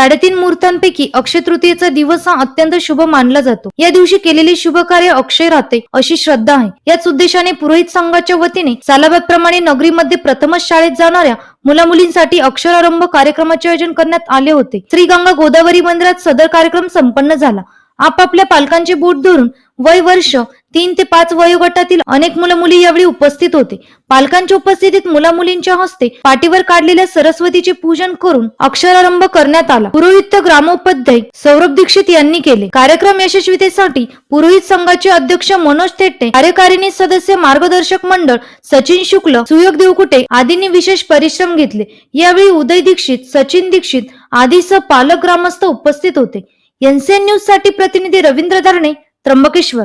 साडेतीन मुहूर्तांपैकी अक्षय तृतीयेचा दिवस हा अत्यंत शुभ मानला जातो. या दिवशी केलेले शुभ कार्य अक्षय राहते अशी श्रद्धा आहे. याच उद्देशाने पुरोहित संघाच्या वतीने सालाबादप्रमाणे नगरीमध्ये प्रथमच शाळेत जाणाऱ्या मुला मुलींसाठी अक्षरारंभ कार्यक्रमाचे आयोजन करण्यात आले होते. श्रीगंगा गोदावरी मंदिरात सदर कार्यक्रम संपन्न झाला. आपापल्या पालकांचे बूट धरून वय वर्ष तीन ते पाच वयोगटातील अनेक मुलं मुली यावेळी उपस्थित होते. पालकांच्या उपस्थितीत मुला मुलींच्या हस्ते पाठीवर काढलेल्या सरस्वतीचे पूजन करून अक्षरारंभ करण्यात आला. पुरोहित ग्रामोपाध्याय सौरभ दीक्षित यांनी केले. कार्यक्रम यशस्वीतेसाठी पुरोहित संघाचे अध्यक्ष मनोज थेट्टे कार्यकारिणी सदस्य मार्गदर्शक मंडळ सचिन शुक्ल सुयोग देवकुटे आदींनी विशेष परिश्रम घेतले. यावेळी उदय दीक्षित सचिन दीक्षित आदीसह पालक ग्रामस्थ उपस्थित होते. एनसीएन न्यूजसाठी प्रतिनिधी रवींद्र धारणे त्र्यंबकेश्वर.